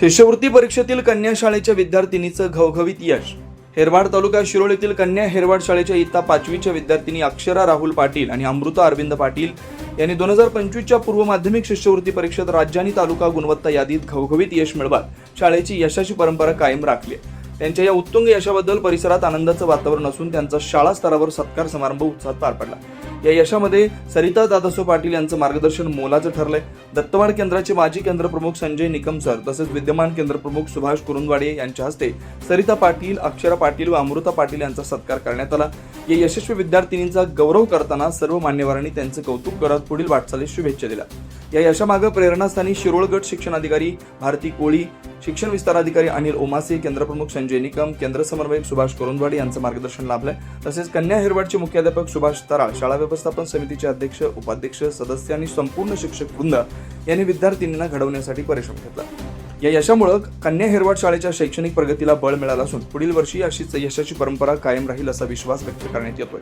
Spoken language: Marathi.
शिष्यवृत्ती परीक्षेतील कन्या शाळेच्या विद्यार्थिनीचं घवघवीत यश. हेरवाड तालुका शिरोळ येथील कन्या हेरवाड शाळेच्या इयत्ता पाचवीच्या विद्यार्थिनी अक्षरा राहुल पाटील आणि अमृता अरविंद पाटील यांनी दोन हजार पंचवीसच्या पूर्व माध्यमिक शिष्यवृत्ती परीक्षेत राज्य आणि तालुका गुणवत्ता यादीत घवघवीत यश मिळवत शाळेची यशाची परंपरा कायम राखली त्यांच्या या उत्तुंग यशाबद्दल परिसरात आनंदाचं वातावरण असून त्यांचा शाळा स्तरावर सत्कार समारंभ उत्साहात पार पडला. या यशामध्ये सरिता दादासो पाटील यांचं मार्गदर्शन मोलाचं ठरलंय. दत्तवाड केंद्राचे माजी केंद्रप्रमुख संजय निकम सर तसेच विद्यमान केंद्रप्रमुख सुभाष कुरुंदवाडे यांच्या हस्ते सरिता पाटील अक्षरा पाटील व अमृता पाटील यांचा सत्कार करण्यात आला. या यशस्वी विद्यार्थिनींचा गौरव करताना सर्व मान्यवरांनी त्यांचं कौतुक करत पुढील वाटचालीस शुभेच्छा दिल्या. या यशामागं प्रेरणास्थानी शिरोळ गट शिक्षणाधिकारी भारती कोळी शिक्षण विस्तार अधिकारी अनिल ओमासे केंद्रप्रमुख संजय निकम केंद्र समन्वयक सुभाष कुरुंदवाडे यांचं मार्गदर्शन लाभलंय. तसेच कन्या हिरवाडचे मुख्याध्यापक सुभाष तराळ शाळा व्यवस्थापन समितीचे अध्यक्ष उपाध्यक्ष सदस्य आणि संपूर्ण शिक्षक वृंद यांनी विद्यार्थिनींना घडवण्यासाठी परिश्रम घेतला. या यशामुळं कन्या हिरवाड शाळेच्या शैक्षणिक प्रगतीला बळ मिळालं असून पुढील वर्षी अशीच यशाची परंपरा कायम राहील असा विश्वास व्यक्त करण्यात येतोय.